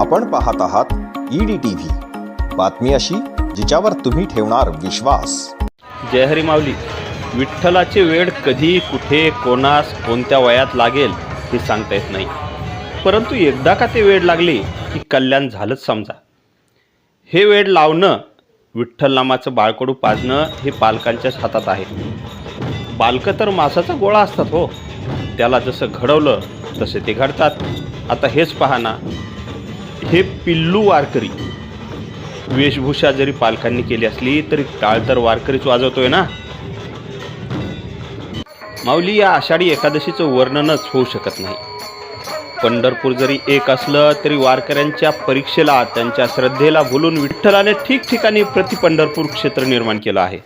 आपण पाहत आहात ईडी टीव्ही बातमी अशी जिच्यावर तुम्ही ठेवणार विश्वास. जय हरी माऊली. विठ्ठलाचे वेळ कधी कुठे कोणास कोणत्या वयात लागेल हे सांगता येत नाही. परंतु एकदा का ते वेळ लागले की कल्याण झालंच समजा. हे वेळ लावणं विठ्ठल नामाचं बाळकडू पाजणं हे पालकांच्याच हातात आहे. बालकं तर मासाचा गोळा असतात हो. त्याला जसं घडवलं तसे ते घडतात. आता हेच पहा ना हे पिल्लू वारकरी. वेशभूषा जरी पालकांनी केली असली तरी टाळ तर वारकरीच वाजवतोय ना? माऊली या आषाढी एकादशीचं वर्णनच होऊ शकत नाही. पंढरपूर जरी एक असलं तरी वारकऱ्यांच्या परीक्षेला त्यांच्या श्रद्धेला भुलून विठ्ठलाने ठिकठिकाणी प्रति पंढरपूर क्षेत्र निर्माण केलं आहे.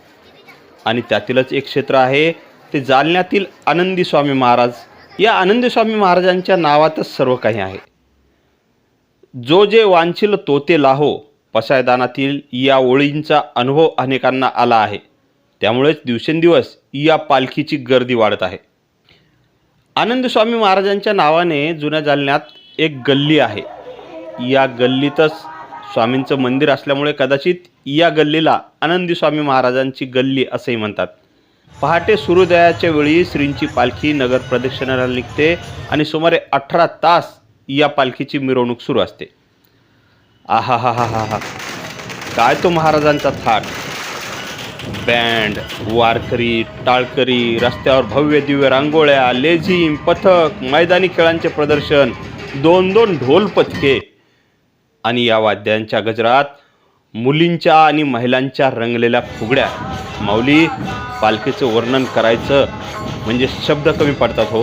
आणि त्यातीलच एक क्षेत्र आहे ते जालन्यातील आनंदी स्वामी महाराज. या आनंदी स्वामी महाराजांच्या नावातच सर्व काही आहे. जो जे वांछिल तो ते लाहो पसायदानातील या ओळींचा अनुभव अनेकांना आला आहे. त्यामुळेच दिवसेंदिवस या पालखीची गर्दी वाढत आहे. आनंदस्वामी महाराजांच्या नावाने जुन्या जालन्यात एक गल्ली आहे. या गल्लीतच स्वामींचं मंदिर असल्यामुळे कदाचित या गल्लीला आनंदी स्वामी महाराजांची गल्ली असंही म्हणतात. पहाटे सूर्योदयाच्या वेळी श्रींची पालखी नगर प्रदक्षिणाला निघते आणि सुमारे अठरा तास या पालखीची मिरवणूक सुरू असते. आहा हा हा हा हा काय तो महाराजांचा थाट? बँड वारकरी टाळकरी रस्त्यावर भव्य दिव्य रांगोळ्या लेझिम पथक मैदानी खेळांचे प्रदर्शन दोन दोन ढोल पथके. आणि या वाद्यांच्या गजरात मुलींच्या आणि महिलांच्या रंगलेल्या फुगड्या. माऊली पालखीचं वर्णन करायचं म्हणजे शब्द कमी पडतात हो.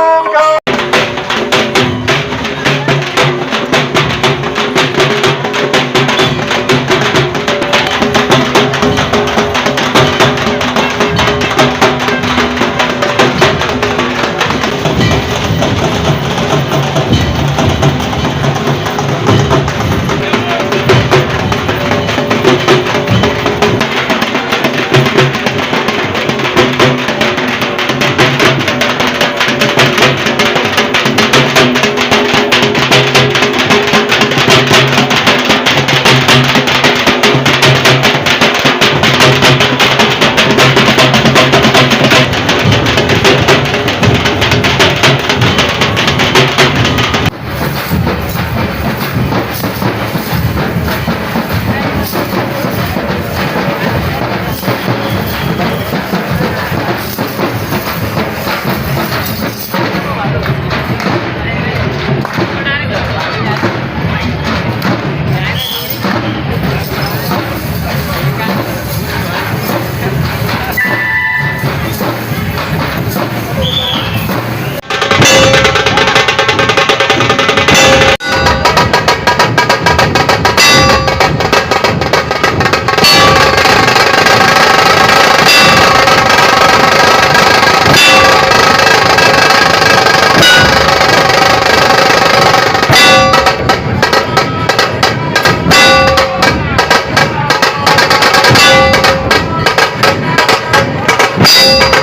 you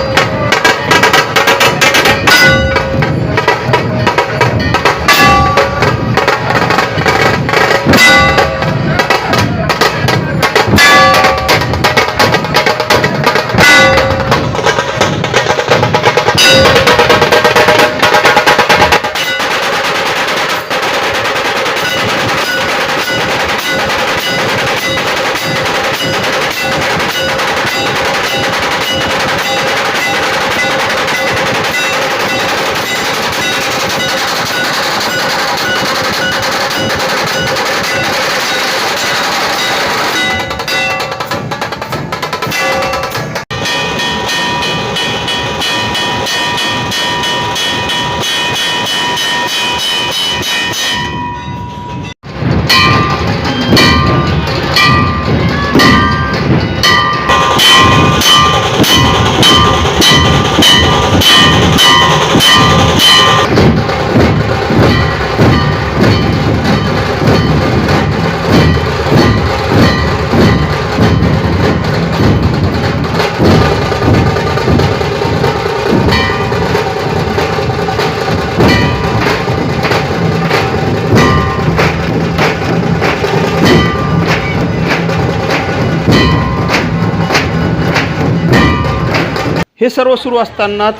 हे सर्व सुरू असतानाच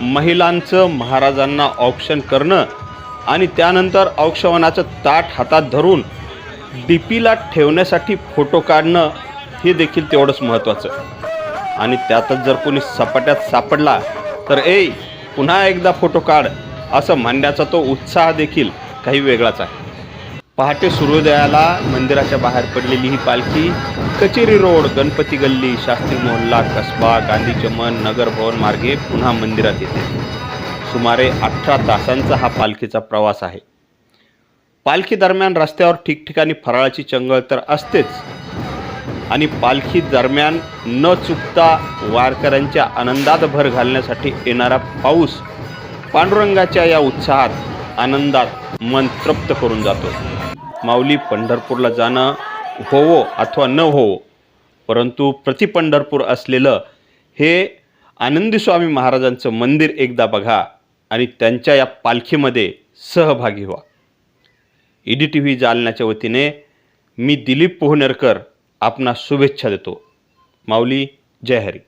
महिलांचं महाराजांना ऑप्शन करणं आणि त्यानंतर औक्षवनाचं ताट हातात धरून डी पीला ठेवण्यासाठी फोटो काढणं हे देखील तेवढंच महत्त्वाचं. आणि त्यातच जर कोणी सपाट्यात सापडला तर ए पुन्हा एकदा फोटो काढ असं म्हणण्याचा तो उत्साह देखील काही वेगळाच आहे. पहाटे सूर्योदयाला मंदिराच्या बाहेर पडलेली ही पालखी कचेरी रोड गणपती गल्ली शास्त्री मोहल्ला कसबा गांधी चमन नगर भवन मार्गे पुन्हा मंदिरात येते. सुमारे अठरा तासांचा हा पालखीचा प्रवास आहे. पालखी दरम्यान रस्त्यावर ठिकठिकाणी फराळाची चंगळ तर असतेच. आणि पालखी दरम्यान न चुकता वारकऱ्यांच्या आनंदात भर घालण्यासाठी येणारा पाऊस पांडुरंगाच्या या उत्साहात आनंदात मन तृप्त करून जातो. माऊली पंढरपूरला जाणं होवो अथवा न होवो परंतु प्रति पंढरपूर असलेलं हे आनंदी स्वामी महाराजांचं मंदिर एकदा बघा आणि त्यांच्या या पालखीमध्ये सहभागी व्हा. ई डी टी व्ही जालन्याच्या वतीने मी दिलीप पोहनेरकर आपणास शुभेच्छा देतो. माऊली जय हरी.